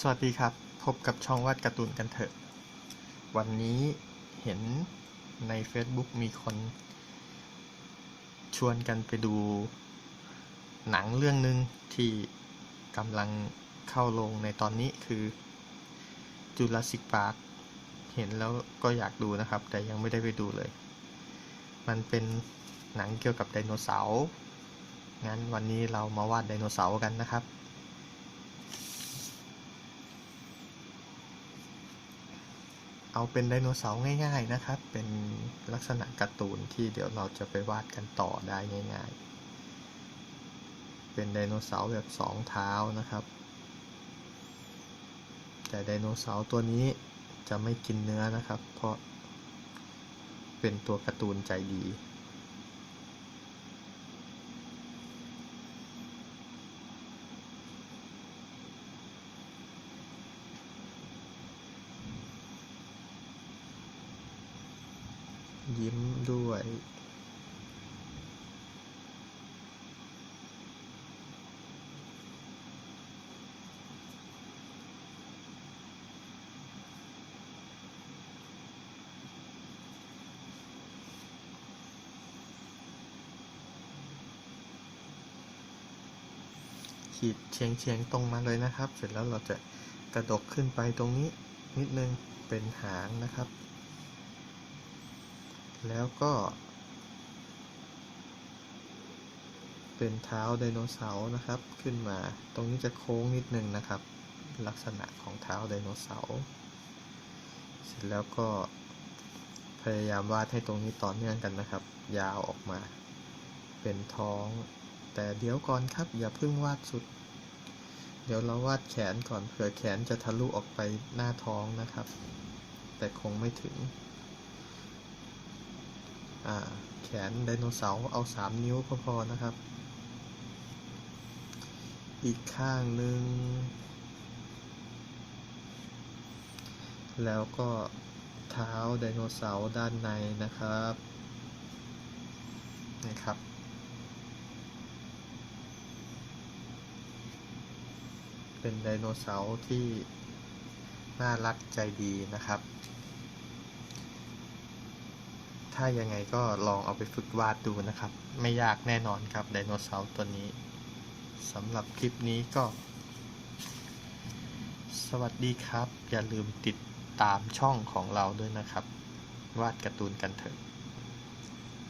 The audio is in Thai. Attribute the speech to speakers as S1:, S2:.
S1: สวัสดีครับ พบกับช่องวาดการ์ตูนกันเถอะ วันนี้เห็นใน Facebook มีคน ชวนกันไปดู หนังเรื่องหนึ่งที่กำลังเข้าลงในตอนนี้คือ Jurassic Park เห็นแล้วก็อยากดูนะครับ แต่ยังไม่ได้ไปดูเลย มันเป็นหนังเกี่ยวกับไดโนเสาร์งั้นวันนี้เรามาวาดไดโนเสาร์กันนะครับ เอาเป็นไดโนเสาร์ง่าย ๆนะครับ เป็นลักษณะการ์ตูนที่เดี๋ยวเราจะไปวาดกันต่อได้ง่าย ๆ เป็นไดโนเสาร์แบบสองเท้านะครับ แต่ไดโนเสาร์ตัวนี้จะไม่กินเนื้อนะครับ เพราะเป็นตัวการ์ตูนใจดี ยิ้มด้วย ขีดเชียงเชียงๆตรงมาเลยนะครับ เสร็จแล้วเราจะกระดกขึ้นไปตรงนี้นิดนึงเป็นหางนะครับ แล้วก็ เป็นเท้าไดโนเสาร์นะครับขึ้นมา ตรงนี้จะโค้งนิดนึงนะครับ ลักษณะของเท้าไดโนเสาร์เสร็จแล้วก็พยายามวาดให้ตรงนี้ต่อเนื่องกันนะครับ ยาวออกมา เป็นท้อง แต่เดี๋ยวก่อนครับ อย่าเพิ่งวาดสุด เดี๋ยวเราวาดแขนก่อนเผื่อแขนจะทะลุออกไปหน้าท้องนะครับ แต่คงไม่ถึง แขนไดโนเสาร์เอาสามนิ้วก็พอนะครับ อีกข้างหนึ่ง แล้วก็เท้าไดโนเสาร์ด้านในนะครับนะครับเป็นไดโนเสาร์ที่น่ารักใจดีนะครับ ถ้ายังไงก็ลองเอาไปฝึกวาดดูนะครับ ไม่ยากแน่นอนครับไดโนเสาร์ตัวนี้สำหรับคลิปนี้ก็ สวัสดีครับ อย่าลืมติดตามช่องของเราด้วยนะครับ วาดการ์ตูนกันเถอะ